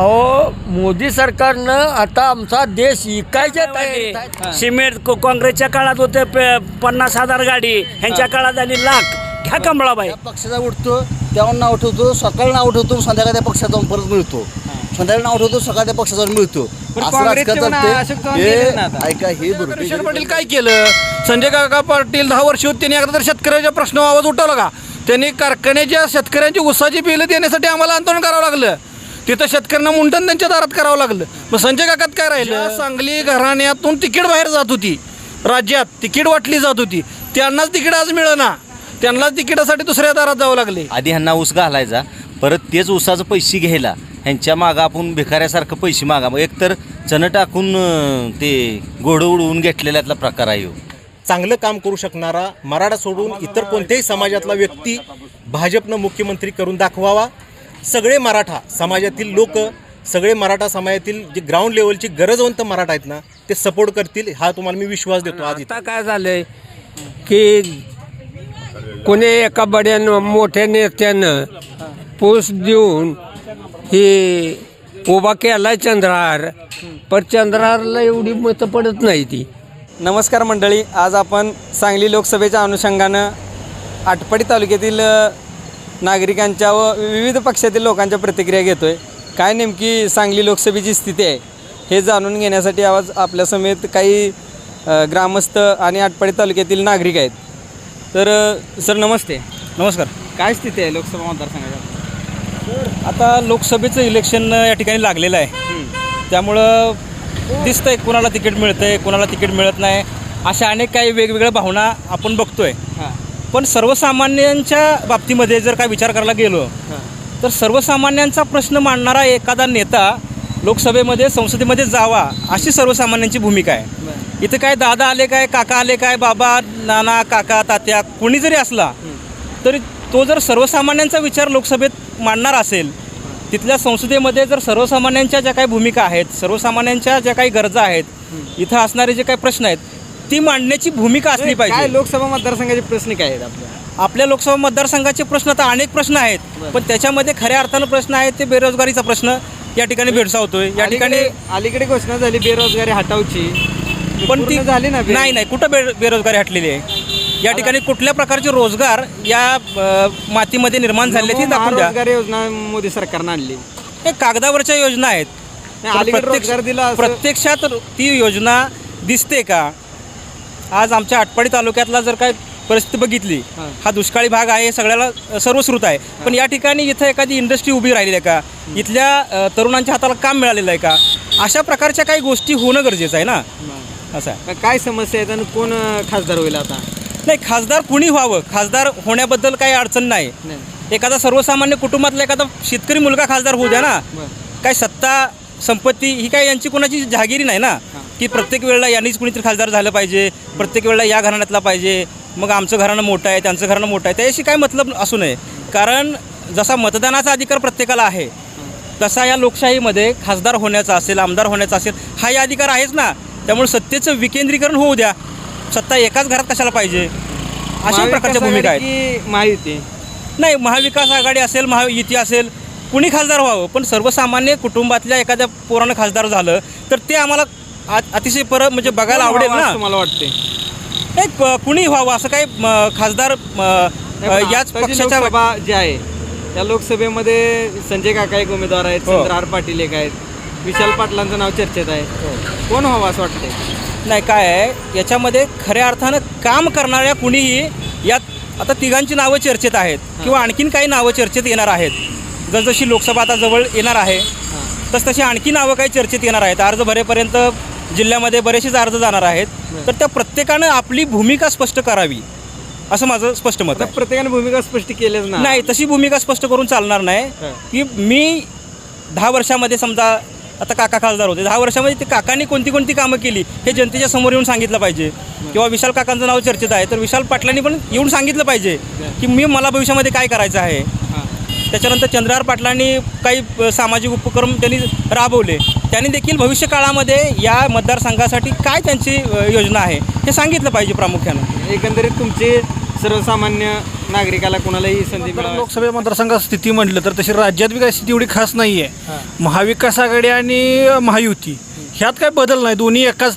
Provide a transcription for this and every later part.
अहो मोदी सरकारनं आता आमचा देश इकायच्या तयारीत आहे. सिमेंट को- काँग्रेसच्या काळात होते पे- पन्नास हजार गाडी. ह्यांच्या काळात आली लाख. घ्या कमळाबाई त्या पक्षाचा उठतो त्यावर नाव ठेवतो सकाळी नाव ठेवतो संध्याकाळी त्या पक्षात जाऊन परत मिळतो. संध्याकाळी नाव ठेवतो सकाळी त्या पक्षात जाऊन मिळतो. पण असं काँग्रेसचे राजकारण म्हणा, चालते. अशोक चव्हाण हे गेलेच ना आता. ऐका हे बरोबर पाटील काय केलं? संजय काका पाटील दहा वर्ष होते त्यांनी एकदा तर शेतकऱ्याच्या प्रश्नावर आवाज उठवला का? त्यांनी कारखान्याच्या शेतकऱ्यांची उसाची बिलं देण्यासाठी आम्हाला आंदोलन करावं लागलं. तिथं शेतकऱ्यांना मुंडन त्यांच्या दारात करावं लागलं. मग संजय काकात काय राहिलं? सांगली घराण्यातून तिकीट बाहेर जात होती राज्यात तिकीट वाटली जात होती त्यांनाच तिकीट आज मिळना. त्यांनाच तिकिटासाठी दुसऱ्या दारात जावं लागले. आधी ह्यांना ऊस घालायचा परत तेच ऊसाचं पैसे घ्यायला. ह्यांच्या मागं आपण भिकाऱ्यासारखं पैसे मागा मग एकतर चणं टाकून ते घोडं उडवून घेतलेल्यातला प्रकार आहे ह्यो. चांगलं काम करू शकणारा मराठा सोडून इतर कोणत्याही समाजातला व्यक्ती भाजपनं मुख्यमंत्री करून दाखवावा. सगळे मराठा समाजातील लोक सगळे मराठा समाजातील जे ग्राउंड लेवलची गरजवंत मराठा आहेत ना ते सपोर्ट करतील हा तुम्हाला मी विश्वास देतो आज इथं. आता काय झालंय की कोणी एका बड्यान मोठ्या नेत्यानं पोस्ट देऊन हे उभा केलाय चंद्रहार पण चंद्रहारला एवढी मतं पडत नाही ती नमस्कार मंडळी आज आपण सांगली लोकसभेच्या अनुषंगानं आटपाडी तालुक्यातील नागरिकांच्या व विविध पक्षातील लोकांच्या प्रतिक्रिया घेतोय. काय नेमकी सांगली लोकसभेची स्थिती आहे हे जाणून घेण्यासाठी आवाज आपल्या समेत काही ग्रामस्थ आणि आटपाडी तालुक्यातील नागरिक आहेत. तर सर नमस्ते. नमस्कार. काय स्थिती आहे लोकसभा मतदारसंघाच्या? आता लोकसभेचं इलेक्शन या ठिकाणी लागलेलं आहे. त्यामुळं दिसतंय कुणाला तिकीट मिळतंय कुणाला तिकीट मिळत नाही. अशा अनेक काही वेगवेगळ्या भावना आपण बघतोय. हां. पण सर्वसामान्यांच्या बाबतीमध्ये जर काय विचार करायला गेलो तर सर्वसामान्यांचा प्रश्न मांडणारा एखादा नेता लोकसभेमध्ये संसदेमध्ये जावा अशी सर्वसामान्यांची भूमिका आहे. इथं काय दादा आले काय काका आले काय बाबा नाना काका तात्या कोणी जरी असला तरी तो जर सर्वसामान्यांचा विचार लोकसभेत मांडणार असेल तिथल्या संसदेमध्ये जर सर्वसामान्यांच्या ज्या काही भूमिका आहेत सर्वसामान्यांच्या ज्या काही गरजा आहेत इथं असणारे जे काही प्रश्न आहेत ती मांडण्याची भूमिका असली काय पाहिजे. लोकसभा मतदारसंघाचे प्रश्न काय आहेत आपल्या? आपल्या लोकसभा मतदारसंघाचे प्रश्न तर अनेक प्रश्न आहेत पण त्याच्यामध्ये खऱ्या अर्थानं प्रश्न आहेत ते बेरोजगारीचा प्रश्न या ठिकाणी भेडसावतोय. या ठिकाणी अलीकडे- अलीकडे घोषणा झाली बेरोजगारी हटावची. पण ती पूर्ण झाली ना बे- नाही नाही कुठं बे बेरोजगारी हटलेली आहे? या ठिकाणी कुठल्या प्रकारचे रोजगार या अ, मातीमध्ये निर्माण झाले ते दाखवून द्या. महारोजगार योजना मोदी सरकारनं आणली. हे कागदावरच्या योजना आहेत. नाही, पण अलीकडे प्रत्यक्ष- रोजगार दिला असं- प्रत्यक्षात ती योजना दिसते का? आज आमच्या आटपाडी तालुक्यातला जर काय परिस्थिती बघितली हां. दुष्काळी भाग आहे सगळ्याला सर्वश्रुत आहे. पण या ठिकाणी इथं एखादी इंडस्ट्री उभी राहिलेली आहे का? इथल्या तरुणांच्या हाताला काम मिळालेलं आहे का? अशा प्रकारच्या काही गोष्टी होणं गरजेचं आहे ना? असं आहे. काय समस्या आहेत आणि कोण खासदार होईल आता? नाही खासदार कुणी व्हावं? खासदार होण्याबद्दल काही अडचण नाही. एखादा सर्वसामान्य कुटुंबातला एखादा शेतकरी मुलगा खासदार होऊ द्या ना. काय सत्ता संपत्ती ही काय यांची कोणाची जहागिरी नाही ना? की प्रत्येक वेळेला यांनीच कुणीतरी खासदार झालं पाहिजे प्रत्येक वेळेला या घराण्यातला पाहिजे मग आमचं घराणं मोठं आहे त्यांचं घराणं मोठं आहे त्याशी काय मतलब असू नये. कारण जसा मतदानाचा अधिकार प्रत्येकाला आहे तसा या लोकशाहीमध्ये खासदार होण्याचा असेल आमदार होण्याचा असेल हाही अधिकार आहेच ना. त्यामुळे सत्तेचं विकेंद्रीकरण होऊ द्या. सत्ता एकाच घरात कशाला पाहिजे? अशा प्रकारच्या भूमिका आहेत. महायुती नाही महाविकास आघाडी असेल महायुती असेल कुणी खासदार व्हावं? पण सर्वसामान्य कुटुंबातल्या एखाद्या पोरानं खासदार झालं तर ते आम्हाला अतिशय पर म्हणजे बघायला आवडेल ना? तुम्हाला वाटते नाही कुणी व्हावं असं काही म, खासदार म, याच पक्षाच्या लोकसभा जी आहे त्या लोकसभेमध्ये संजय काका एक उमेदवार आहेत हो. चंद्रहार पाटील एक आहेत विशाल पाटलांचं नाव चर्चेत आहे. कोण व्हावं असं वाटतंय? नाही काय आहे याच्यामध्ये खऱ्या अर्थानं काम करणाऱ्या कुणीही यात आता तिघांची नावं चर्चेत आहेत किंवा आणखीन काही नावं चर्चेत येणार आहेत. जसजशी लोकसभा आता जवळ येणार आहे तस तशी आणखी नावं काही चर्चेत येणार आहेत. अर्ज भरेपर्यंत जिल्ह्यामध्ये बरेचसेच अर्ज जाणार आहेत. तर त्या प्रत्येकानं आपली भूमिका स्पष्ट करावी असं माझं स्पष्ट मत आहे. प्रत्येकाने भूमिका स्पष्ट केलीच नाही तशी भूमिका स्पष्ट करून चालणार नाही. की मी दहा वर्षामध्ये समजा आता काका खासदार होते दहा वर्षामध्ये ते काकांनी कोणती कोणती कामं केली हे जनतेच्या समोर येऊन सांगितलं पाहिजे. किंवा विशाल काकांचं नाव चर्चेत आहे तर विशाल पाटलांनी पण येऊन सांगितलं पाहिजे की मी मला भविष्यामध्ये काय करायचं आहे. त्याच्यानंतर चंद्रहार पाटलांनी काही सामाजिक उपक्रम त्यांनी राबवले. त्यांनी देखील भविष्य काळामध्ये या मतदारसंघासाठी काय त्यांची योजना आहे हे सांगितलं पाहिजे प्रामुख्यानं. एकंदरीत तुमचे सर्वसामान्य नागरिकाला कोणालाही संधी मिळावी? लोकसभा मतदारसंघात स्थिती म्हटलं तर तशी राज्यात बी काही स्थिती एवढी खास नाही आहे महाविकास आघाडी आणि महायुती ह्यात काय बदल नाही. दोन्ही एकाच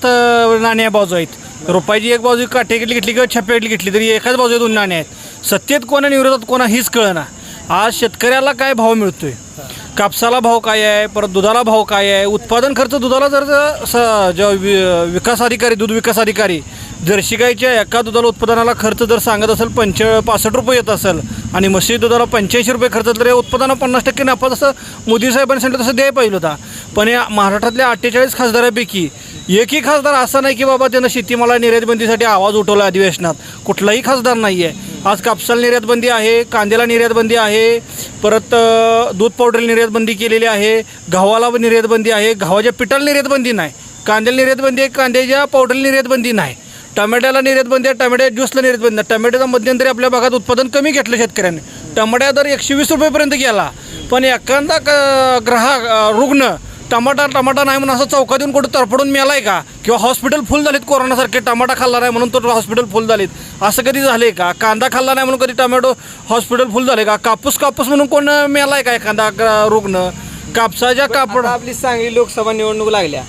नाण्या बाजू आहेत. रुपयाची एक बाजू काटेकली घेतली किंवा छप्प्यातली घेतली तरी एकाच बाजू दोन नाणे आहेत. सत्तेत कोण आणि विरोधात कोणा हीच कळना. आज शेतकऱ्याला काय भाव मिळतोय? कापसाला भाव काय आहे? परत दुधाला भाव काय आहे? उत्पादन खर्च दुधाला जर स- ज वि- विकास अधिकारी दूध विकास अधिकारी जर्शी गाईच्या एका दुधाला उत्पादनाला खर्च जर सांगत असेल पंच पासष्ट रुपये येत असेल आणि म्हशी दुधाला पंच्याऐंशी रुपये खर्च तर या उत्पादनाला पन्नास टक्के नफा जसं मोदी साहेबांनी सांगितलं तसं द्यायला पाहिजे होता. पण या महाराष्ट्रातल्या अठ्ठेचाळीस खासदारापैकी एकही खासदार असा नाही की बाबा त्यानं शेतीमाला निर्यातबंदीसाठी आवाज उठवला अधिवेशनात. कुठलाही खासदार नाही आहे आज कापसाला निर्यातबंदी आहे कांद्याला निर्यातबंदी आहे परत दूध पावडर निर्यातबंदी केलेली आहे गव्हाला निर्यातबंदी आहे गव्हाच्या पिठाला निर्यातबंदी नाही. कांद्याला निर्यातबंदी आहे कांद्याच्या पावडरला निर्यातबंदी नाही. टमाट्याला निर्यातबंदी आहे टमाट्या ज्यूसला निर्यातबंदी आहे. टमाट्याचं मध्यंतरी आपल्या भागात उत्पादन कमी घेतलं शेतकऱ्यांनी. टमाट्या दर एकशे वीस रुपयेपर्यंत गेला. पण एखादा क- ग्राहक रुग्ण टमाटा टमाटा नाही म्हणून असं चौकात येऊन कुठं तरफडून मेलाय का? किंवा हॉस्पिटल फुल झालीत कोरोनासारखे टमाटा खाल्ला नाही म्हणून तो हॉस्पिटल फुल झालीत. असं कधी झाले का? कांदा खाल्ला नाही म्हणून कधी टमॅटो हॉस्पिटल फुल झाले का? कापूस कापूस म्हणून कोण मेलाय का एखादा रुग्ण? कापसाच्या कापड आपली सांगली लोकसभा निवडणूक लागल्या.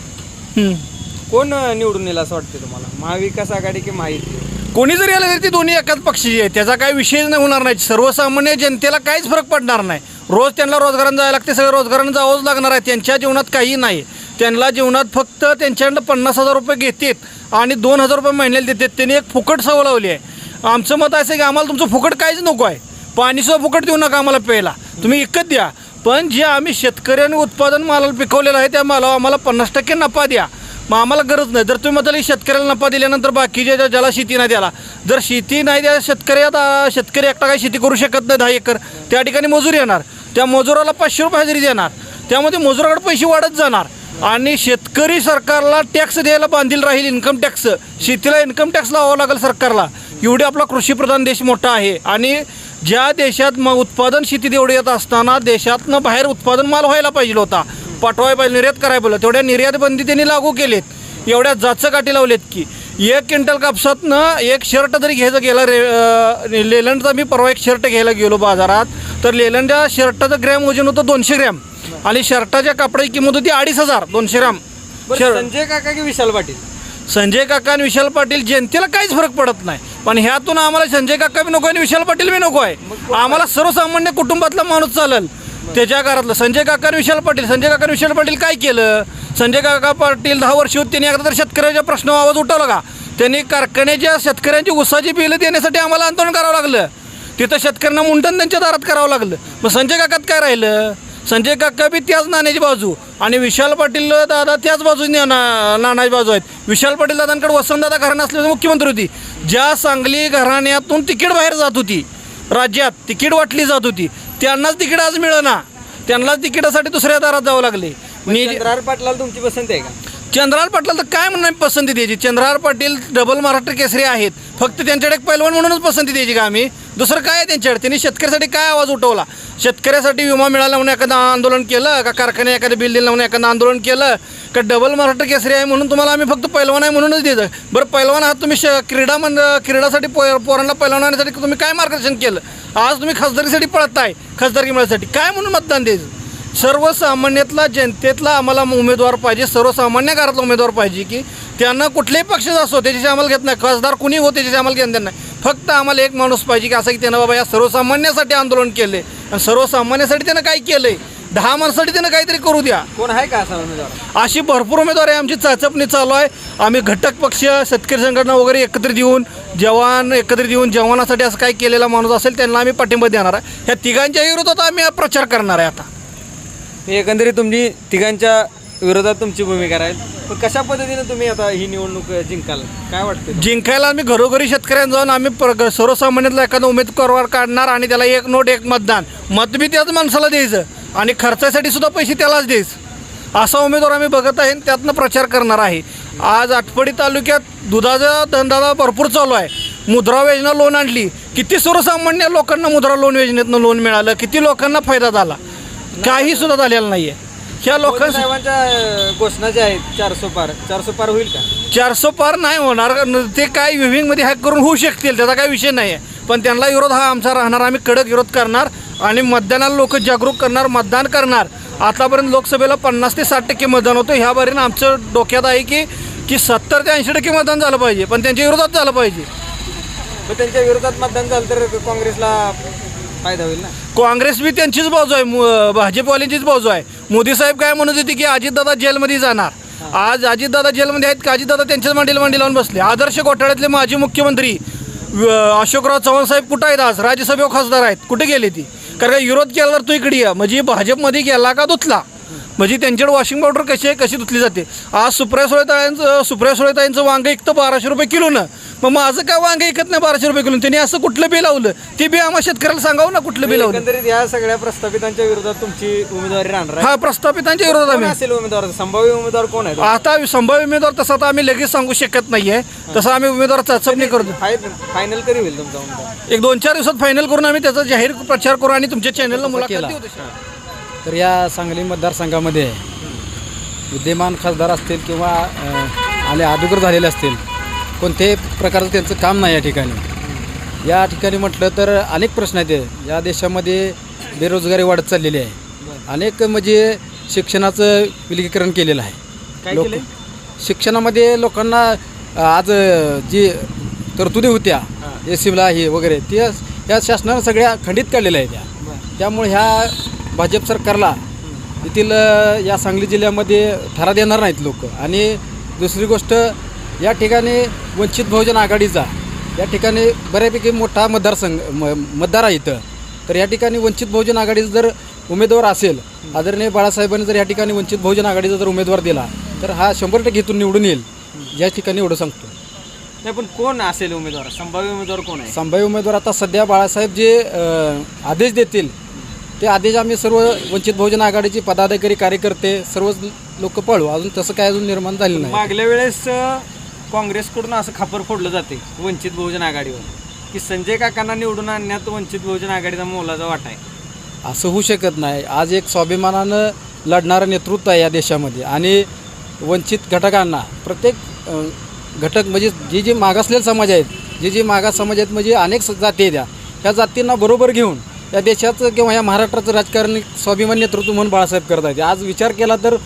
कोण निवडून येईल असं वाटतं तुम्हाला? महाविकास आघाडी की माहिती? कोणी जरी आलं तरी ती दोन्ही एकाच पक्षीची आहे त्याचा काही विषयच नाही होणार नाही. सर्वसामान्य जनतेला काहीच फरक पडणार नाही. रोज त्यांना रोजगारानं जायला लागते. सगळं रोजगारानं जावंच लागणार आहे. त्यांच्या जीवनात काही नाही. त्यांना जीवनात फक्त त्यांच्याकडनं पन्नास हजार रुपये घेतात आणि दोन हजार रुपये महिन्याला देतात. त्यांनी एक फुकट सवय लावली आहे. आमचं मत असं आहे की आम्हाला तुमचं फुकट काहीच नको आहे. पाणीसुद्धा फुकट देऊ नका आम्हाला प्यायला. तुम्ही विकत द्या. पण जे आम्ही शेतकऱ्यांनी उत्पादन मालाला पिकवलेलं आहे त्या मालावर आम्हाला पन्नास टक्के नफा द्या. मग आम्हाला गरज नाही. जर तुम्ही म्हणाल की शेतकऱ्याला नफा दिल्यानंतर बाकीच्या ज्या- ज्याला शेती नाही द्याला जर शेती नाही द्या शेतकरी आता शेतकरी एकटा काही शेती करू शकत नाही दहा एकर त्या ठिकाणी मजूर येणार. त्या मजुराला पाचशे रुपये हजेरी देणार. त्यामध्ये मजुराकडे पैसे वाढत जाणार. आणि शेतकरी सरकारला टॅक्स द्यायला बांधील राहील इन्कम टॅक्स शेतीला इन्कम टॅक्स लावावा लागेल सरकारला. एवढी आपला कृषीप्रधान देश मोठा आहे. आणि ज्या देशात मग उत्पादन शेती देवढी येत असताना देशातनं बाहेर उत्पादन माल व्हायला पाहिजे होता. पाठवायला पाहिजे निर्यात करायला पाहिजे तेवढ्या निर्यात बंदी त्यांनी लागू केलेत. एवढ्या जाचं काठी लावलेत की. एक क्विंटल कापसातनं एक शर्ट जरी घ्यायचं गेलं रे लेलंडचा मी परवा एक शर्ट घ्यायला गेलो बाजारात. तर लेलंडच्या शर्टाचं ग्रॅम वजन होतं दोनशे ग्रॅम. आणि शर्टाच्या कापडाची किंमत होती अडीच हजार दोनशे ग्रॅम. संजय काका की विशाल पाटील? संजय काका आणि विशाल पाटील जनतेला काहीच फरक पडत नाही. पण ह्यातून आम्हाला संजय काका बी नको आहे आणि विशाल पाटील बी नको आहे. आम्हाला सर्वसामान्य कुटुंबातला माणूस चालेल. त्याच्या घरातलं. संजय काका विशाल पाटील. संजय काका विशाल पाटील काय केलं? संजय काका पाटील दहा वर्ष होत त्यांनी एकदा तर शेतकऱ्याच्या प्रश्नावर आवाज उठवला का? त्यांनी कारखान्याच्या शेतकऱ्यांची उसाची बिलं देण्यासाठी आम्हाला आंदोलन करावं लागलं. तिथं शेतकऱ्यांना मुंडन त्यांच्या दारात करावं लागलं. मग संजय काकात काय राहिलं? संजय काका बी त्याच नाण्याची बाजू. आणि विशाल पाटील दादा त्याच बाजूने ना नाण्याची बाजू आहेत. विशाल पाटील दादांकडे वसंतदादा घराणं असलेली मुख्यमंत्री होती. ज्या सांगली घराण्यातून तिकीट बाहेर जात होती राज्यात तिकीट वाटली जात होती. त्यांनाच तिकीट आज मिळना. त्यांनाच तिकिटासाठी दुसऱ्या दारात जावं लागले. मी चंद्रहार पाटलाला तुमची पसंती आहे का? चंद्रहार पाटलाला तर काय म्हणणार पसंती द्यायची? चंद्रहार पाटील डबल महाराष्ट्र केसरी आहेत. फक्त त्यांच्याकडे एक पैलवान म्हणूनच पसंती द्यायची का आम्ही? दुसरं काय आहे त्यांच्याकडे? त्यांनी शेतकऱ्यासाठी काय आवाज उठवला? शेतकऱ्यासाठी विमा मिळाला म्हणून एखादं आंदोलन केलं का कारखाने एखाद्या बिल दिलं म्हणून एखादं आंदोलन केलं का डबल महाराष्ट्र केसरी आहे म्हणून तुम्हाला आम्ही फक्त पैलवान आहे म्हणूनच देतं बरं पैलवान आहात तुम्ही श क्रीडा मंद क्रीडासाठी पो पोरांना पैलवान आणण्यासाठी तुम्ही काय मार्गदर्शन केलं? आज तुम्ही खासदारीसाठी पळताय खासदारकी मिळण्यासाठी काय म्हणून मतदान द्यायचं? सर्वसामान्यातला जनतेतला आम्हाला उमेदवार पाहिजे सर्वसामान्य घरातला उमेदवार पाहिजे की त्यांना कुठल्याही पक्षाचा असो त्याच्याशी आम्हाला घेत नाही. खासदार कुणी हो त्याच्याशी आम्हाला घेत नाही. फक्त आम्हाला एक माणूस पाहिजे की असं की त्यानं बाबा या सर्वसामान्यासाठी आंदोलन केले आणि सर्वसामान्यासाठी त्यानं काय केलं आहे दहा माणसासाठी त्यानं काहीतरी करू द्या. कोण आहे का असा उमेदवार? अशी भरपूर उमेदवार आहे आमची चाचपणी चालू आहे. आम्ही घटक पक्ष शेतकरी संघटना वगैरे एकत्रित येऊन जवान एकत्रित येऊन जवानासाठी असं काय केलेला माणूस असेल त्यांना आम्ही पाठिंबा देणार आहे. ह्या तिघांच्या विरोधात आम्ही प्रचार करणार आहे आता. एकंदरीत तुमची तिघांच्या विरोधात तुमची भूमिका राहील. पण कशा पद्धतीने तुम्ही आता ही निवडणूक जिंकाल? काय वाटतं जिंकायला आम्ही घरोघरी शेतकऱ्यांना जाऊन आम्ही प्र- सर्वसामान्यातला एखादा उमेदवार काढणार आणि त्याला एक नोट एक मतदान. मत बी त्याच माणसाला द्यायचं. आणि खर्चासाठी सुद्धा पैसे त्यालाच द्यायचं असा उमेदवार आम्ही बघत आहे आणि त्यातनं प्रचार करणार आहे. आज आटपाडी तालुक्यात दुधाचा धंदा भरपूर चालू आहे. मुद्रा योजना लोन आणली. किती सर्वसामान्य लोकांना मुद्रा लोन योजनेतनं लोन मिळालं? किती लोकांना फायदा झाला? काही सुद्धा झालेला नाही आहे ह्या अं, घोषणा ज्या आहेत चारसो पार. चारसो पार होईल का? चारशे पार नाही होणार. ते काय विविंगमध्ये हॅक करून होऊ शकतील त्याचा काही विषय नाही आहे पण त्यांना विरोध हा आमचा राहणार. आम्ही कडक विरोध करणार आणि मतदानाला लोक जागरूक करणार मतदान करणार. आतापर्यंत लोकसभेला पन्नास ते साठ टक्के मतदान होतं. ह्या बारीनं आमचं डोक्यात आहे की की सत्तर ते ऐंशी टक्के मतदान झालं पाहिजे. पण त्यांच्या विरोधात झालं पाहिजे. मग त्यांच्या विरोधात मतदान झालं तर काँग्रेसला फायदा होईल ना? काँग्रेस बी त्यांचीच बाजू आहे. भाजपवाल्यांचीच बाजू आहे. मोदी साहेब काय म्हणत होते की अजितदादा जेलमध्ये जाणार. आज अजितदादा जेलमध्ये आहेत का? अजितदादा त्यांच्याच मांडीला मांडी लावून बसले. आदर्श घोटाळ्यातले माजी मुख्यमंत्री अशोकराव चव्हाण साहेब कुठं आहेत आज? राज्यसभेवर खासदार आहेत. कुठे गेले ती? कारण का विरोध केला तर तू इकडे ये. म्हणजे भाजपमध्ये गेला का धुतला? म्हणजे त्यांच्याकडे वॉशिंग पावडर कशी आहे? कशी धुतली जाते? आज सुप्रिया सुळेताळ्यांचं सुप्रिया सुळेताळ्यांचं वांगं इकतं बाराशे रुपये किलोनं. मग माझं काय वांगं इकत नाही बाराशे रुपये किलो? त्यांनी असं कुठलं बी लावलं? ते बी आम्हा शेतकऱ्याला सांगावं ना कुठलं बी लावलं. एकंदरीत या सगळ्या प्रस्थापितांच्या विरोधात तुमची उमेदवारी राहणार आहे. हा प्रस्थापितांच्या विरोधात कोण आम्ही. असेल उमेदवार? संभाव्य उमेदवार कोण आहे आता संभाव्य उमेदवार तसा तर आम्ही लगेच सांगू शकत नाहीये. तसं आम्ही उमेदवार चाचपणी करतो. फायनल कधी होईल तुमचा उमेदवार? एक दोन चार दिवसात फायनल करून आम्ही त्याचा जाहीर प्रचार करू आणि तुमच्या चॅनलला मुलाखत. देऊ तशी. तर या सांगली मतदारसंघामध्ये विद्यमान खासदार असतील किंवा अ, आले अगोदर झालेले असतील कोणत्याही प्रकारचं त्यांचं काम नाही या ठिकाणी. या ठिकाणी म्हटलं तर अनेक प्रश्न आहेत. या देशामध्ये बेरोजगारी वाढत चाललेली आहे. अनेक म्हणजे शिक्षणाचं विलगीकरण केलेलं आहे. लोक शिक्षणामध्ये लोकांना आज जी तरतुदी होत्या ए सीला हे वगैरे ते या शासनानं सगळ्या खंडित काढलेल्या आहेत त्या त्यामुळे ह्या भाजप सरकारला येथील या सांगली जिल्ह्यामध्ये ठरा देणार नाहीत लोक. आणि दुसरी गोष्ट या ठिकाणी वंचित बहुजन आघाडीचा या ठिकाणी बऱ्यापैकी मोठा मतदारसंघ म मतदार आहे इथं. तर या ठिकाणी वंचित बहुजन आघाडीचा जर उमेदवार असेल आदरणीय बाळासाहेबांनी जर या ठिकाणी वंचित बहुजन आघाडीचा जर उमेदवार दिला तर हा शंभर टक्के इथून निवडून येईल. या ठिकाणी एवढं सांगतो. नाही पण कोण असेल उमेदवार? संभाव्य उमेदवार कोण आहे? संभाव्य उमेदवार आता सध्या बाळासाहेब जे आदेश देतील ते आदेश आम्ही सर्व वंचित बहुजन आघाडीचे पदाधिकारी कार्यकर्ते सर्वच लोक पळू. अजून तसं काय अजून निर्माण झालेलं नाही. मागल्या वेळेस काँग्रेसकडून असं खापर फोडलं जाते वंचित बहुजन आघाडीवर. की संजय काकांना निवडून आणण्यात वंचित बहुजन आघाडीचा मोलाचा वाटा आहे. असं होऊ शकत नाही. आज एक स्वाभिमानानं लढणारं नेतृत्व आहे या देशामध्ये. आणि वंचित घटकांना प्रत्येक घटक म्हणजे जे जे मागासलेले समाज आहेत जे जे मागास समाज आहेत म्हणजे अनेक जाती आहेत त्या ह्या जातींना बरोबर घेऊन या देशाचं किंवा या महाराष्ट्राचं राजकारण स्वाभिमान नेतृत्व म्हणून बाळासाहेब करत आहेत. आज विचार केला तर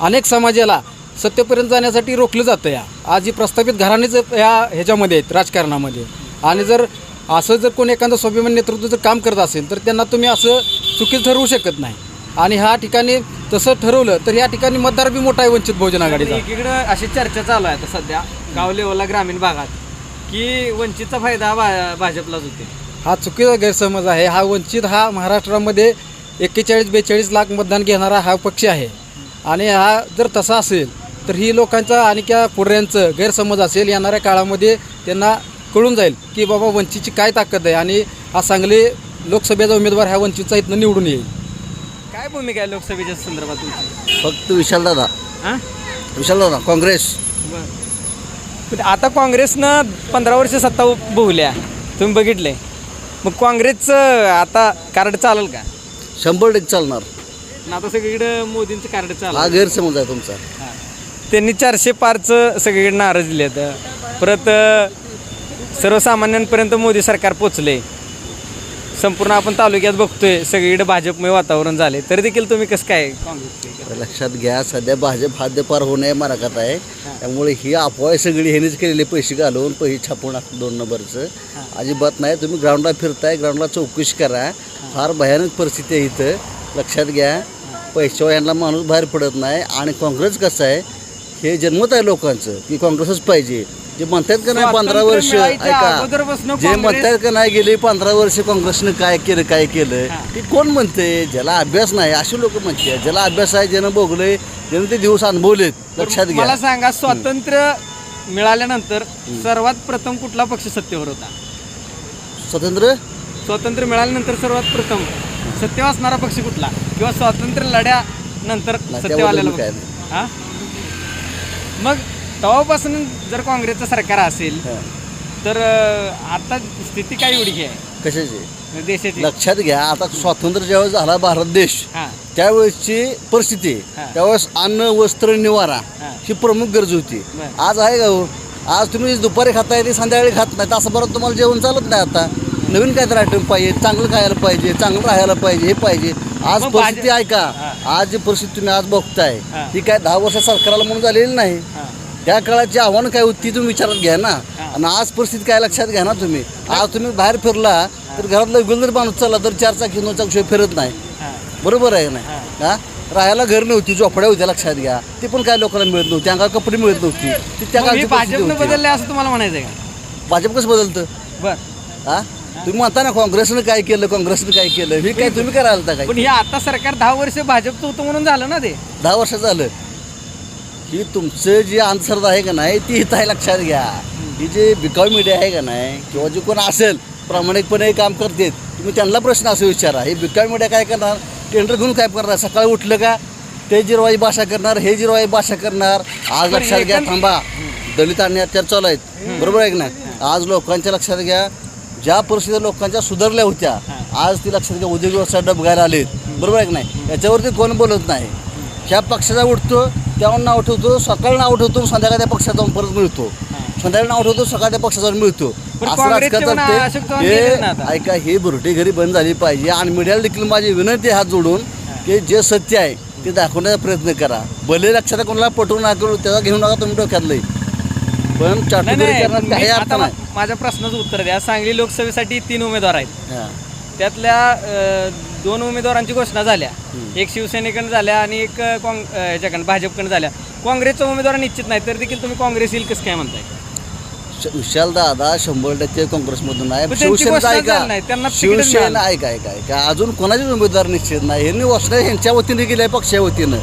अनेक समाजाला सत्तेपर्यंत जाण्यासाठी रोखलं जातं या. आज ही प्रस्थापित घराणेच या ह्याच्यामध्ये आहेत राजकारणामध्ये. आणि जर असं जर कोणी एखादं स्वाभिमान नेतृत्व जर काम करत असेल तर त्यांना तुम्ही असं चुकीचं ठरवू शकत नाही. आणि ह्या ठिकाणी तसं ठरवलं तर या ठिकाणी मतदार बी मोठा आहे वंचित बहुजन आघाडीचा. एकीकडे अशी चर्चा चालू आहे आता सध्या गाव लेवलला ग्रामीण भागात की वंचितचा फायदा हा भा- भाजपलाच होते हा चुकीचा गैरसमज आहे. हा वंचित हा महाराष्ट्रामध्ये एक्केचाळीस बेचाळीस लाख मतदान घेणारा हा पक्ष आहे. आणि हा जर तसा असेल तर ही लोकांचा आणि त्या पुढऱ्यांचं गैरसमज असेल येणाऱ्या काळामध्ये त्यांना कळून जाईल की बाबा वंचितची काय ताकद आहे आणि हा सांगली लोकसभेचा उमेदवार ह्या वंचितचा इथनं निवडून येईल. काय भूमिका आहे लोकसभेच्या संदर्भात तुमची? फक्त विशालदादा हां? विशालदादा काँग्रेस. पण आता काँग्रेसनं पंधरा वर्ष सत्ता भोगल्या तुम्ही बघितले. मग काँग्रेसचं आता कार्ड चालेल का? शंभर टक्के चालणार. आता सगळीकडे मोदींचं कार्ड हा चालेल गैरसमज आहे तुमचा. त्यांनी चारशे पारचं सगळीकडे नाराज दिलेत परत अ, सर्वसामान्यांपर्यंत मोदी सरकार पोचले संपूर्ण आपण तालुक्यात बघतोय सगळीकडे भाजपमय वातावरण झाले तरी देखील तुम्ही कसं काय लक्षात घ्या सध्या भाजप हद्दपार होणे मार्गात आहे. त्यामुळे ही अफवा सगळी ह्यानेच केलेले पैसे घालवून पैसे छापून दोन नंबरचं. अजिबात नाही तुम्ही ग्राउंडला फिरताय ग्राउंडला चौकशी करा. फार भयानक परिस्थिती आहे इथं. लक्षात घ्या पैशावर यांना माणूस बाहेर पडत नाही. आणि काँग्रेस कसं आहे हे जन्मत आहे लोकांचं की काँग्रेसच पाहिजे. जे म्हणतात का नाही पंधरा स्वातंत्र्य वर्ष ऐका. जे म्हणतात का नाही गेले पंधरा वर्ष काँग्रेसनं काय केलं काय केलं ते कोण म्हणते? ज्याला अभ्यास नाही अशी लोक म्हणते ज्याला अभ्यास आहे ज्यानं भोगले ज्यानं ते दिवस अनुभवलेत. लक्षात घ्या. मला सांगा स्वातंत्र्य मिळाल्यानंतर सर्वात प्रथम कुठला पक्ष सत्तेवर होता? स्वतंत्र स्वातंत्र्य मिळाल्यानंतर सर्वात प्रथम सत्तेवर असणारा पक्ष कुठला? किंवा स्वातंत्र्य लढ्यानंतर सत्तेवर आलेला मग तेव्हापासून जर काँग्रेसचं सरकार असेल. तर अं, आता स्थिती काय एवढी आहे कशाचे देशाची लक्षात घ्या आता स्वातंत्र्य ज्यावेळेस झाला भारत देश हा त्यावेळेसची परिस्थिती हा. त्यावेळेस अन्न वस्त्र निवारा हा. ही प्रमुख गरज होती बरं. आज आहे का हो? आज तुम्ही दुपारी खाताय ते संध्याकाळी खात नाही तासाभरात तुम्हाला जेवण चालत नाही आता नवीन काय तर आयटम पाहिजे चांगलं खायला पाहिजे चांगलं राहायला पाहिजे हे पाहिजे आज मग परिस्थिती ऐका आज जी परिस्थिती तुम्ही आज बघताय हा. ती काय दहा वर्ष सरकारला म्हणून झालेली नाही. त्या काळाची आव्हानं काय होती ती तुम्ही विचारात घ्या ना. आणि आज परिस्थिती काय लक्षात घ्या ना तुम्ही. आज तुम्ही बाहेर फिरला तर घरातला गुलदर माणूस चालला तर चार चाकी दोन चाकी फिरत नाही. बरोबर आहे नाही हा. राहायला घर नव्हती झोपड्या होत्या लक्षात घ्या. ती पण काय लोकांना मिळत नव्हती अंगावर कपडे मिळत नव्हती. ती त्या मग हे काळची परिस्थिती भाजपनं होती. बदलले असं तुम्हाला म्हणायचं आहे का? भाजप कसं बदलतं? बर. हा? तुम्ही म्हणता ना काँग्रेसनं काय केलं काँग्रेसनं काय केलं? हे काय तुम्ही करायला होता काय? पण हे आता सरकार दहा वर्ष भाजपचं होतं म्हणून झालं ना ते. दहा वर्ष झालं. ही तुमचं जी अंधश्रद्धा आहे का नाही ती इथं आहे लक्षात घ्या. ही जे बिकाऊ मीडिया आहे का नाही किंवा जे कोण असेल प्रामाणिकपणे काम करते तुम्ही त्यांना प्रश्न असं विचारा. हे बिकाऊ मीडिया काय करणार? टेंडर घेऊन काय करणार? सकाळी उठलं का? ते जिरवाई भाषा करणार हे जिरवाई भाषा करणार. आज लक्षात घ्या थांबा. दलित आणि अत्याचार चालू आहेत बरोबर आहे की नाही? आज लोकांच्या लक्षात घ्या. ज्या परिस्थिती लोकांच्या सुधारल्या होत्या आज ती लक्षात घ्या उद्योग व्यवसाय डबगायला आलेत. बरोबर आहे की नाही? याच्यावरती कोण बोलत नाही. ह्या पक्षाचा उठतो त्यावर नाव ठेवतो सकाळी नाव ठेवतो संध्याकाळी त्या पक्षात जाऊन परत मिळतो. संध्याकाळी नाव ठेवतो सकाळी त्या पक्षात जाऊन मिळतो. असं राजकारण हे. ऐका ही बुरटी घरी बंद झाली पाहिजे आणि मीडियाला देखील माझी विनंती हात जोडून की जे सत्य आहे ते दाखवण्याचा प्रयत्न करा. भले लक्षात कोणाला पटवून नका करू त्याचा घेऊ नका तुम्ही डोक्यातलं पण काही अर्थ आता नाही. माझ्या प्रश्नाचं उत्तर द्या. सांगली लोकसभेसाठी तीन उमेदवार आहेत. हा. त्यातल्या अ, दोन उमेदवारांची घोषणा झाल्या. एक शिवसेनेकडून झाल्या आणि एक अ, काँग अ, ह्याच्याकडनं भाजपकडनं झाल्या. काँग्रेसचा उमेदवार निश्चित नाही तर देखील तुम्ही काँग्रेस येईल कसं काय म्हणताय? श- विशाल दादा शंभर टक्के काँग्रेसमधून आहे. पण त्यांची शिवसेनेचा घोषणा झाली नाही, ऐका त्यांना शिवसेना मिळालं. ऐका ऐका ऐका. अजून कोणाचे उमेदवार निश्चित नाही. यांनी घोषणा ह्यांच्या वतीने केली आहे पक्षा वतीनं.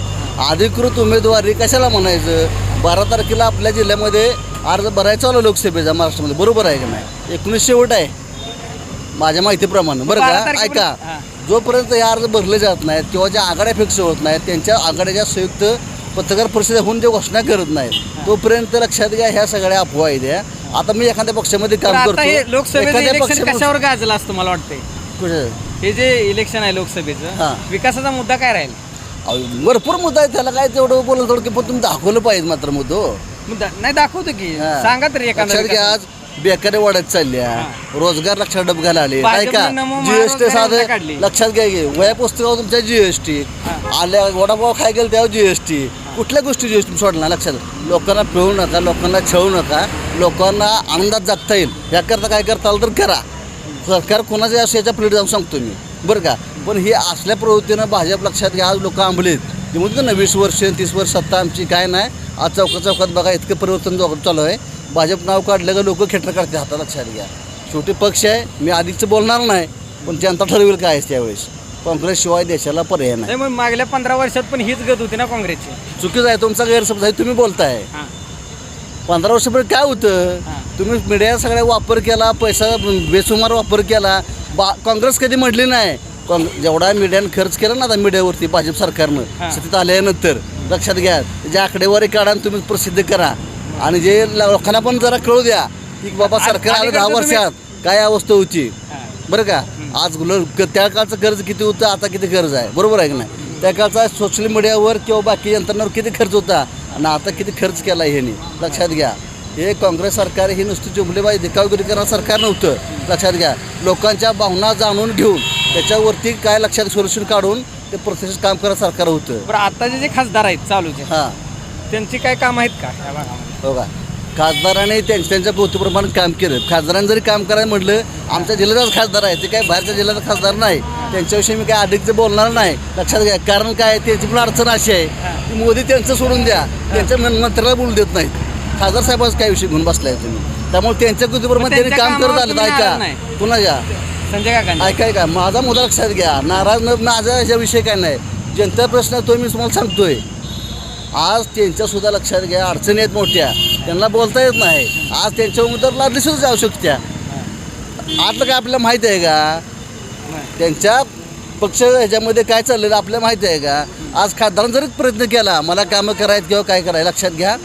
अधिकृत उमेदवारी कशाला म्हणायचं? बारा तारखेला आपल्या जिल्ह्यामध्ये अर्ज भरायचा चालू लोकसभेचा महाराष्ट्रामध्ये. बरोबर आहे का नाही? एकोणीस शेवट आहे. माझ्या माहितीप्रमाणे. बरं का? ऐका. जोपर्यंत हे अर्ज भरले जात नाहीत किंवा ज्या आघाड्या फिक्स होत नाहीत त्यांच्या आघाड्याच्या संयुक्त पत्रकार परिषद होऊन ते घोषणा करत नाहीत. तोपर्यंत लक्षात घ्या ह्या सगळ्या अफवा आहेत ह्या. आता मी एखाद्या पक्षामध्ये काम करतो. लोकसभेचं एखाद्या इलेक्शन पक्षामध्ये- कशावर गाजलं असतं मला वाटतंय? कुठं? हे जे इलेक्शन आहे लोकसभेचं. विकासाचा मुद्दा काय राहील? अहो, भरपूर मुद्दा आहे त्याला काय तेवढं बोललं थोडं की पण तुम्ही दाखवलं पाहिजे मात्र मुद्दो. मुद्दा नाही दाखवतो की. सांगा तरी एखादा लक्षात घ्या. आज बेकारी वाढत चालल्या. रोजगार लक्षात डबघायला आले काय भाजपनं का? नमो जीएसटी योजना साधं काढली. लक्षात घ्या की वया पुस्तकावर तुमच्या जीएसटी आल्या वडापाव खाय गेलं त्यावर जीएसटी कुठल्या गोष्टी जीएसटी सोडला लक्षात? लोकांना पिळू नका लोकांना छळू नका लोकांना आनंदात जगता येईल. याकरता काय करता आलं तर करा. सरकार कोणाच्या याच्या प्लेट जाऊन सांगतो मी. बरं का? पण हे असल्या प्रवृत्तीनं भाजप लक्षात घ्या आज लोक आंबलेत. ते म्हणतो ना वीस वर्ष तीस वर्ष सत्ता आमची काय नाही आज चौका चौकात बघा इतकं परिवर्तन जो चालू आहे. भाजप नाव काढलं का लोक खेटर काढते हातात लक्षात घ्या. शेवटी पक्ष आहे मी आधीचं बोलणार नाही पण जनता ठरवेल काय आहे त्यावेळेस. काँग्रेसशिवाय देशाला पर्याय नाही. नाही मग मागल्या पंधरा वर्षात पण हीच गत होती ना काँग्रेसची? चुकीचं आहे तुमचा गैरसमज आहे तुम्ही बोलताय. पंधरा वर्षापर्यंत काय होतं. तुम्ही मीडिया सगळ्या वापर केला पैसा बेसुमार वापर केला. बा काँग्रेस कधी म्हटली नाही काँग जेवढा मीडियानं खर्च केला ना आता मीडियावरती भाजप सरकारनं. सत्तेत आल्यानंतर लक्षात घ्या त्याची आकडेवारी काढा आणि तुम्ही प्रसिद्ध करा. आणि जे लोकांना पण जरा कळू द्या की बाबा सरकार आलं दहा वर्षात काय अवस्था होती. बरं का? आज त्या काळचं कर्ज किती होतं आता किती कर्ज आहे? बरोबर आहे की नाही? त्या काळचा सोशल मीडियावर किंवा बाकी यंत्रणावर किती खर्च होता आणि आता किती खर्च केला ह्यांनी? लक्षात घ्या. हे काँग्रेस सरकार ही नुसती जुमलेबाई दिकावगिरी करणारं सरकार नव्हतं. लक्षात घ्या. लोकांच्या भावना जाणून घेऊन त्याच्यावरती काय लक्षात सोल्युशन काढून ते प्रत्यक्ष काम करणारं सरकार होतं. बरं आताचे जे खासदार आहेत चालूचे हां. त्यांची काय काम आहेत का हो का? खासदाराने त्यांच्या त्यांच्या कौतुप्रमाणे काम केलं. खासदारांनी जरी काम करायला म्हटलं आमच्या जिल्ह्याचाच खासदार आहे ते काय बाहेरच्या जिल्ह्याचा खासदार नाही. त्यांच्याविषयी मी काय अधिकचं बोलणार नाही. लक्षात घ्या कारण काय त्यांची पण अडचण अशी आहे की मोदी त्यांचं सोडून द्या. त्यांच्या मंत्र्याला बोलू देत नाहीत. खासदार साहेबांचं काय विषय घेऊन बसलाय तुम्ही? त्यामुळे त्यांच्या कौतुप्रमाणे त्यांनी काम करत आलं ऐका. नाराज नाही. कुणाच्या संजय काकांची ऐका ऐका. माझा मुद्दा लक्षात घ्या. नाराज न माझा याच्या विषय काय नाही. जनता प्रश्न तो मी तुम्हाला सांगतोय. आज त्यांच्या सुद्धा लक्षात घ्या अडचणी आहेत मोठ्या. त्यांना बोलता येत नाही. आज त्यांच्या उमेदवार लादली सुद्धा जाऊ शकत्या. आतलं काय आपल्याला माहिती आहे का? त्यांच्या पक्ष ह्याच्यामध्ये काय चाललेलं आपल्याला माहिती आहे का? आज खासदारांनी जरी प्रयत्न केला मला कामं करायचं किंवा काय करायचं लक्षात घ्या.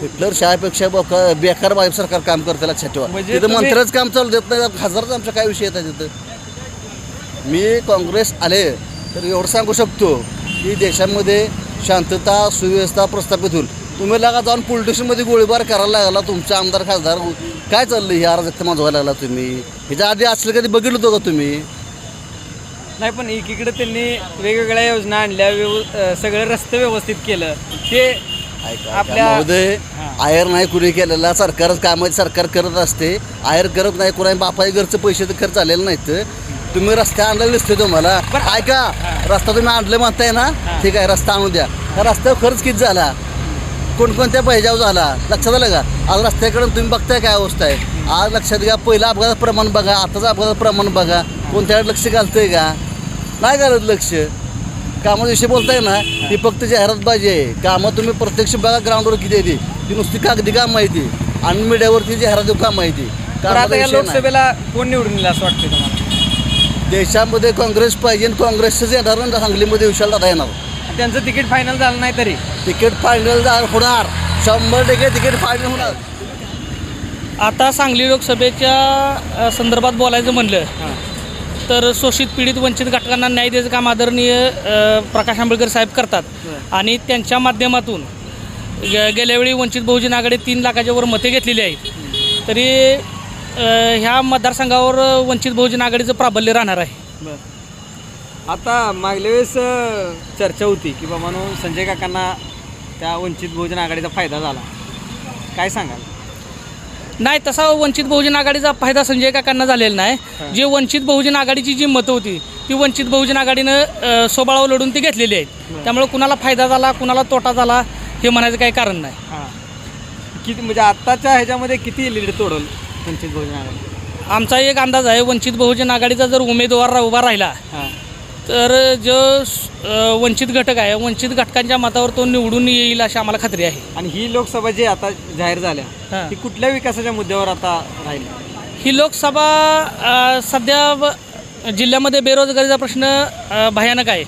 हिटलर शहापेक्षा बक- बेकार भाजप सरकार काम करते लक्षात ठेवा. म्हणजे तिथं मंत्र्याच काम चालू देत नाही खासदारच आमचा काय विषय येतात तिथं? मी काँग्रेस आले तर एवढं सांगू शकतो की देशामध्ये शांतता सुव्यवस्था प्रस्थापित होईल. तुम्ही लागा जाऊन पोलीस स्टेशनमध्ये गोळीबार करायला लागला तुमचे आमदार खासदार काय चाललं हे अर्ज माजवायला लागला तुम्ही? ह्याच्या आधी असलं कधी बघितलं होतं का तुम्ही? नाही पण एकीकडे त्यांनी वेगवेगळ्या योजना आणल्या व्यव अ, सगळं रस्ते व्यवस्थित केलं. ते आपल्या- आयर नाही कुणी केलेला सरकारच कामाची सरकार करत असते. आयर करत नाही कुणा बापाच्या घरचं पैसे तर खर्च आलेले नाहीत. तुम्ही रस्ते आणलेले दिसते तुम्हाला. ऐका रस्ता तुम्ही आणले म्हणताय ना ठीक आहे रस्ता आणू द्या. त्या रस्त्यावर खर्च किती झाला? कोणकोणत्या पैशावर झाला? लक्षात आलं का? आज रस्त्याकडे तुम्ही बघताय काय अवस्था आहे. आज लक्षात घ्या पहिलं अपघाताचं प्रमाण बघा आताचं अपघाताचं प्रमाण बघा. कोणत्याकडे लक्ष घालतंय का? नाही घालत लक्ष. कामाविषयी बोलताय ना ती फक्त जाहिरातबाजी आहे. कामं तुम्ही प्रत्यक्ष बघा ग्राउंडवर किती आहे ती. ती नुसती कागदी काम माहिती आणि मीडियावरती जाहिरात काम माहिती तर आता या. लोकसभेला कोण निवडून येईल असं वाटतं तुम्हाला? देशामध्ये काँग्रेस पाहिजे आणि काँग्रेसचंच येणार आणि सांगलीमध्ये विशाल दादा येणार. त्यांचं तिकीट फायनल झालं नाही तरी. तिकीट फायनल होणार. शंभर टक्के तिकीट फायनल होणार. आता सांगली लोकसभेच्या संदर्भात बोलायचं म्हणलं तर शोषित पीडित वंचित घटकांना न्याय द्यायचं काम आदरणीय प्रकाश आंबेडकर साहेब करतात. आणि त्यांच्या माध्यमातून गे- गेल्या वेळी वंचित बहुजन आघाडी तीन लाखाच्या वर मते घेतलेली आहेत. तरी ह्या मतदारसंघावर वंचित बहुजन आघाडीचं प्राबल्य राहणार आहे. आता मागल्या वेळेस अ, चर्चा होती की बाबा नो संजय काकांना त्या वंचित बहुजन आघाडीचा फायदा झाला. काय सांगाल? नाही तसा वंचित बहुजन आघाडीचा फायदा संजय काकांना झालेला नाही. जे वंचित बहुजन आघाडीची जी मतं होती ती वंचित बहुजन आघाडीनं अ, स्वबळावर लढून ती घेतलेली आहेत. त्यामुळे कुणाला फायदा झाला कुणाला तोटा झाला हे म्हणायचं काही कारण नाही. हां. किती म्हणजे आत्ताच्या ह्याच्यामध्ये किती लीड तोडल? वंचित बहुजन आघाडी? आमचा एक अंदाज आहे वंचित बहुजन आघाडीचा जर उमेदवार उभा राहिला हां. तर जो अ, वंचित घटक आहे वंचित घटकांच्या मतावर तो निवडून येईल अशी आम्हाला खात्री आहे. आणि ही लोकसभा जी आता जाहीर झाल्या हां. ती कुठल्या विकासाच्या मुद्द्यावर आता राहील? ही लोकसभा अ, सध्या जिल्ह्यामध्ये बेरोजगारीचा प्रश्न अ, भयानक आहे.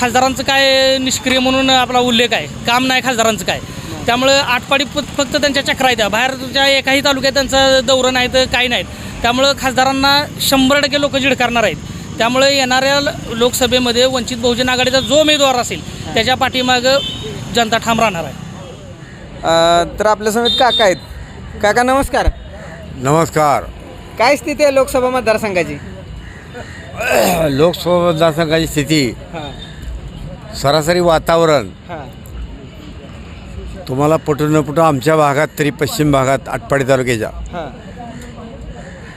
खासदारांचं काय निष्क्रिय म्हणून आपला उल्लेख आहे. काम नाही खासदारांचं काय. त्यामुळं आटपाडी फक्त त्यांच्या चक्रा आहेत. बाहेरच्या एकाही तालुक्यात त्यांचं दौरं नाहीत काही नाहीत. त्यामुळं खासदारांना शंभर टक्के लोक करणार आहेत. त्यामुळे येणाऱ्या ल- लोकसभेमध्ये वंचित बहुजन आघाडीचा जो उमेदवार असेल त्याच्या पाठीमागं जनता ठाम राहणार आहे. तर आपल्यासमोर काका आहेत. काका नमस्कार. नमस्कार. काय स्थिती आहे लोकसभा मतदारसंघाची? लोकसभा मतदारसंघाची स्थिती हां. सरासरी वातावरण हां. तुम्हाला पटून न पटून आमच्या भागात तरी पश्चिम भागात आटपाडी तालुक्याच्या. हां.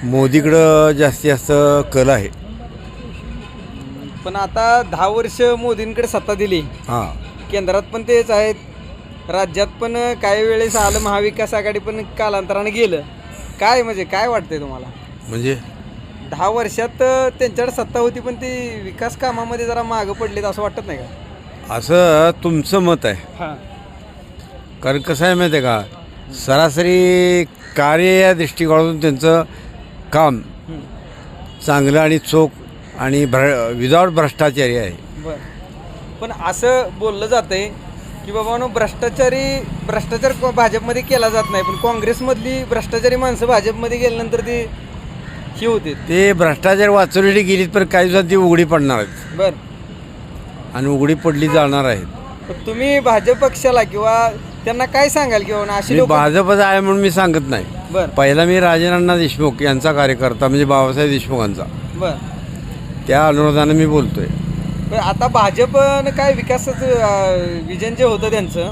मोदीकडं जास्तीत जास्त कल आहे. पण आता दहा वर्ष मोदींकडे सत्ता दिली. हां. केंद्रात पण तेच आहेत. राज्यात पण काही वेळेस आलं महाविकास आघाडी पण कालांतराने गेलं. काय म्हणजे काय वाटतंय तुम्हाला? म्हणजे? दहा वर्षात त्यांच्याकडे सत्ता होती पण ती विकास कामामध्ये जरा मागं पडलेत असं वाटत नाही का? असं तुमचं मत आहे. हां. कारण कसं आहे माहिती आहे का? सरासरी कार्य या दृष्टिकोनातून त्यांचं काम चांगलं आणि चोख आणि भ्र विदाऊट भ्रष्टाचारी आहे. बरं. पण असं बोललं जातंय की बाबा नो भ्रष्टाचारी भ्रष्टाचार को- भाजपमध्ये केला जात नाही पण काँग्रेसमधली भ्रष्टाचारी माणसं भाजपमध्ये गेल्यानंतर ती ही होते. ते भ्रष्टाचार वाचवलेली गेलीत पण काही दिवसात ती उघडी पडणार आहेत. बरं. आणि उघडी पडली जाणार आहेत. पण तुम्ही भाजप पक्षाला किंवा त्यांना काय सांगाल किंवा अशी मी लोक भाजपचा आहे म्हणून मी सांगत नाही. बरं. पहिला मी राजेनाना देशमुख यांचा कार्यकर्ता म्हणजे बाबासाहेब देशमुखांचा. बरं. त्या अनुरोधानं मी बोलतोय. आता भाजपनं काय विकासाचं विजन जे होतं त्यांचं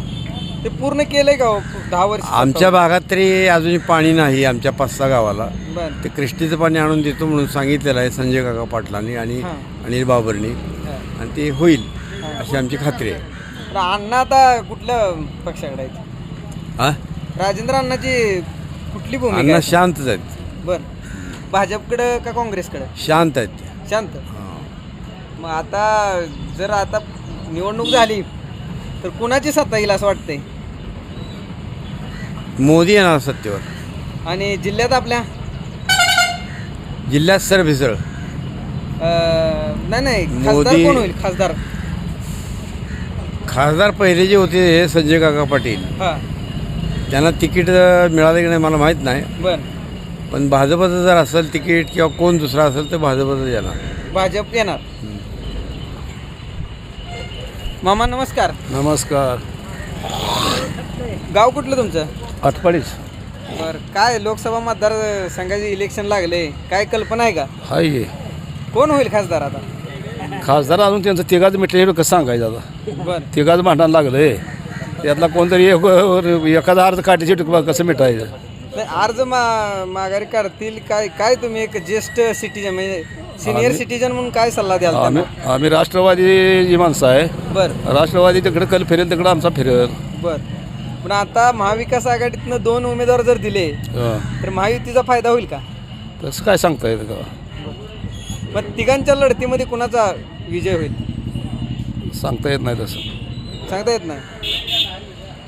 ते पूर्ण केलंय का हो? दहा वर्ष आमच्या भागात तरी अजूनही पाणी नाही आमच्या पाच सहा गावाला. बरं. ते क्रिस्टीचं पाणी आणून देतो म्हणून सांगितलेलं आहे संजय काका पाटलांनी आणि हां. अनिल बाबरनी. आणि ते होईल अशी आमची खात्री आहे. तर अण्णा आता कुठल्या पक्षाकडे आहेत? हा? राजेंद्र अण्णाची कुठली भूमिका अण्णा आहे? शांतच आहेत. बर. भाजपकडं का काँग्रेसकडं? शांत आहेत. ते. शांत मग आता जर आता निवडणूक झाली तर कुणाची सत्ता येईल असं वाटतंय? मोदी येणार सत्तेवर. आणि जिल्ह्यात आपल्या? जिल्ह्यात सर भिसळ अं, नाही नाही. खासदार मोदी- कोण होईल? खासदार. खासदार पहिले जे होते हे संजय काका पाटील. हां. त्यांना तिकीट मिळालं की नाही मला माहीत नाही. बर. पण भाजपचं जर असेल तिकीट किंवा कोण दुसरा असेल तर भाजपचं येणार. भाजप येणार. मामा नमस्कार. नमस्कार. गाव कुठलं तुमचं? आठपाडीच बरं काय लोकसभा मतदार संघाचे इलेक्शन लागले काय कल्पना आहे का? हाय कोण होईल खासदार आता? खासदार अजून त्यांचं तिघाच मिटले कसं सांगायचं आता. बरं. तिघाच भांडण लागलंय. त्यातला कोणतरी एक एखादा अर्ध काठीची टुकवा कसं मिटायचं. नाही अर्ज मा माघारी काढतील काय काय तुम्ही एक ज्येष्ठ सिटीजन म्हणजे सिनियर सिटीजन म्हणून काय सल्ला द्याल आम्ही त्यांना? आम्ही राष्ट्रवादी जी माणसं आहे बरं. राष्ट्रवादी तिकडे कल फिरेल तिकडं आमचा फिरेल. बर. पण आता महाविकास आघाडीतनं दोन उमेदवार जर दिले हं. तर महायुतीचा फायदा होईल का? तसं काय सांगता येतं का? मग तिघांच्या लढतीमध्ये कुणाचा विजय होईल? सांगता येत नाही तसं. सांगता येत नाही.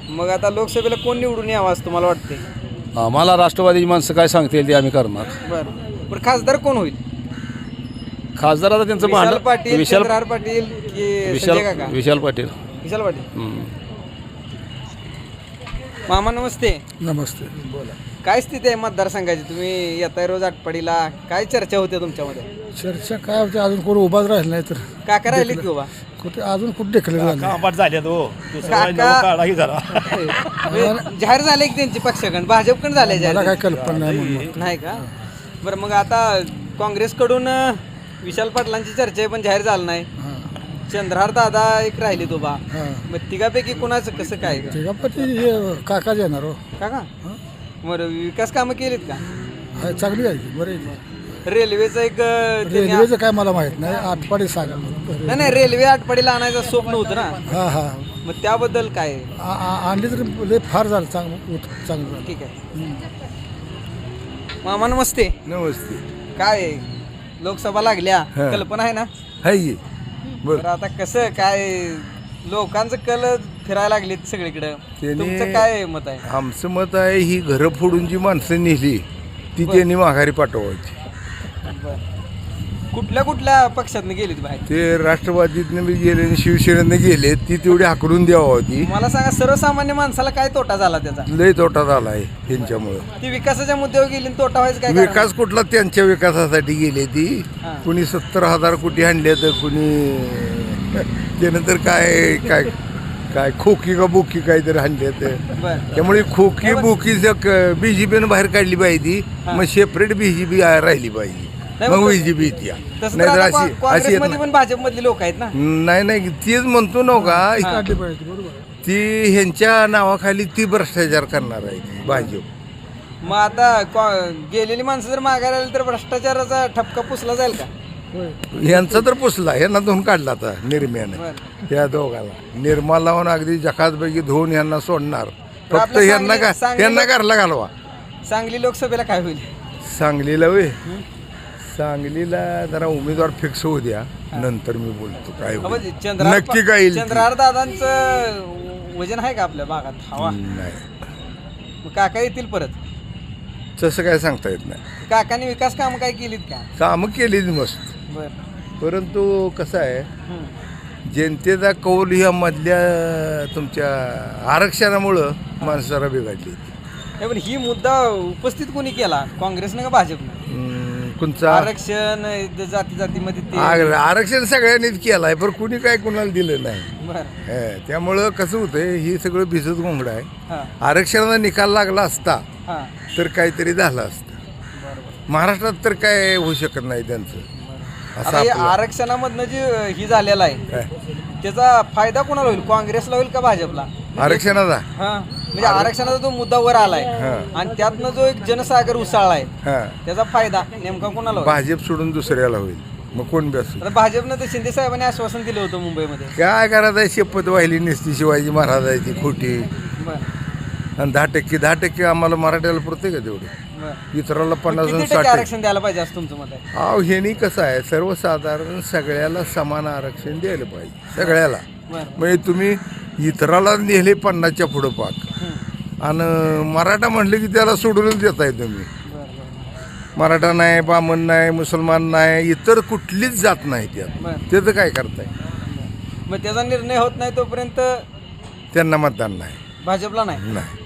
मग आता लोकसभेला कोण निवडून यावं असं तुम्हाला वाटते आम्हाला राष्ट्रवादीची माणसं काय सांगतील ते आम्ही करणार. बरं. पण खासदार कोण होईल? खासदार आता त्यांचं विशाल भांडण पाटील विशाल चंद्रहार पाटील की विशाल संजय काका? विशाल पाटील. विशाल पाटील. मामा नमस्ते. नमस्ते. काय स्थिती आहे मतदारसंघाची तुम्ही येताय रोज आटपाडीला. काय चर्चा होते तुमच्यामध्ये? चर्चा काय होते अजून कोण उभाच राहिलं नाही तर. काका राहिलीत की उभा? कुठे अजून कुठे ढकले झाले. तो काका काढाही जरा जाहीर झाले की त्यांची पक्षाकडून? भाजपकडून झाले जाहीर? कल्पना नाही म्हणून. नाही. का? बरं मग आता काँग्रेसकडून अं, विशाल पाटलांची चर्चा आहे पण जाहीर झालं नाही. चंद्रहार दादा एक राहिले तो बा मग तिघापैकी कुणाचं कसं काय? तिघापती काका येणार हो. काका? बरं विकास कामं केलीत का? हाय, चांगली आहे की, बरं आहे की. रेल्वेचं एक अं, त्यांनी- रेल्वेचं काय मला माहीत नाही आठपाडी सांगा. नाही नाही रेल्वे आटपाडीला आणायचं स्वप्न होतं ना. हा हा. मग त्याबद्दल काय? आहे? आ- आ- आणली तर लय फार झालं चांगलं उत- चांगलं झालं. ठीक आहे. मामा नमस्ते. नमस्ते. काय आहे? लोकसभा लागल्या? कल्पना आहे ना? हाय तर आता कसं काय लोकांचं कल फिरायला लागलीत सगळीकडं. त्यांनी- तुमचं काय मत आहे? आमचं मत आहे ही घरं फोडून जी माणसं नेली ती त्यांनी माघारी पाठवायची. कुठल्या कुठल्या पक्षातनं गेलीत बाहेर? ते राष्ट्रवादीतनं बी गेले आणि शिवसेनेनं गेले ती तेवढी हाकलून द्यावा होती. मला सांगा सर्वसामान्य माणसाला काय तोटा झाला त्याचा? लय तोटा झाला आहे त्यांच्यामुळं ती विकासाच्या मुद्द्यावर गेली आणि तोटा व्हायचं काय कारण? विकास कुठला? त्यांच्या विकासासाठी गेले ती. हा. कुणी सत्तर हजार कोटी आणले तर कुणी त्यानंतर काय काय काय खोकी का बुकी काहीतरी आणले तर बरं. त्यामुळे खोकी बुकी बीजेपीनं बाहेर काढली पाहिजे मग सेपरेट बीजेपी राहिली पाहिजे. मग बीजेपी येत्या तसं तर नाहीतर आता अशी कॉ- अशी काँग्रेसमध्ये. पण भाजपमधली लोक आहेत ना? नाही नाही तेच म्हणतो ना का ती ह्यांच्या नावाखाली ती भ्रष्टाचार करणार आहे भाजप. मग आता कॉ- गेलेली माणसं जर मागायला आली तर भ्रष्टाचाराचा ठपका पुसला जाईल का? यांचा तर पुसला यांना धुवून काढला आता निर्म्याने. या दोघाला. निर्मा लावून अगदी जकातपैकी धुवून यांना सोडणार. फक्त यांना का यांना घरला घालवा. सांगली लोकसभेला काय होईल? सांगलीला वे सांगलीला जरा उमेदवार फिक्स होऊ द्या. नंतर मी बोलतो काय. म्हणजे नक्की काय येईल ते. चंद्रहार दादांचं वजन आहे का आपल्या भागात? हवा. नाही. काका येतील परत? तसं काय सांगता येत नाही. काकाने विकास काम काय केलीत का? कामं केली मस्त. परंतु कसं आहे जनतेचा कौल ह्या मधल्या तुमच्या आरक्षणामुळं माणसं जरा बिघडली. पण ही मुद्दा उपस्थित कोणी केला? काँग्रेसनं का भाजपनं? हम्म, कोणचा? आरक्षण जाती जातीमध्ये ते आर- आरक्षण सगळ्यांनीच केलं आहे पण कुणी काय कुणाला दिलं नाही. बर. हे, त्यामुळं कसं होतंय ही सगळं भिजत घोंगडं आहे. हा. आरक्षणाचा निकाल लागला असता हा. तर काहीतरी झालं असतं. महाराष्ट्रात तर काय होऊ शकत नाही त्यांचं. आता हे आरक्षणामधनं जे ही झालेला आहे त्याचा फायदा कोणाला होईल? काँग्रेसला होईल का भाजपला? आरक्षणाचा? हा म्हणजे आरक्षणाचा जो मुद्दा वर आलाय. आणि त्यातनं जो एक जनसागर उसळलाय त्याचा फायदा नेमका कोणाला होईल? भाजप सोडून दुसऱ्याला होईल. मग कोण बस आता भाजपनं तर शिंदे साहेबांनी आश्वासन दिलं होतं मुंबईमध्ये. काय करायचं? शपथ वाहिली नसती शिवाजी महाराजाची खोटी. आणि दहा टक्के दहा टक्के आम्हाला मराठ्याला पुरते का तेवढे? इतराला पन्नास आणि टक्के साठ टक्के. आरक्षण द्यायला पाहिजे असं तुमचं मत आहे? अहो ह्यानी कसं आहे सर्वसाधारण सगळ्याला समान आरक्षण द्यायला पाहिजे सगळ्याला. म्हणजे तुम्ही इतराला नेले पन्नासच्या पुढं पाक. आणि मराठा म्हटलं की त्याला सोडूनच देताय तुम्ही. मराठा नाही बामण नाही मुसलमान नाही इतर कुठलीच जात नाही त्यात. त्याचं काय करताय? मग त्याचा निर्णय होत नाही तोपर्यंत त्यांना मतदान नाही. भाजपला नाही? नाही.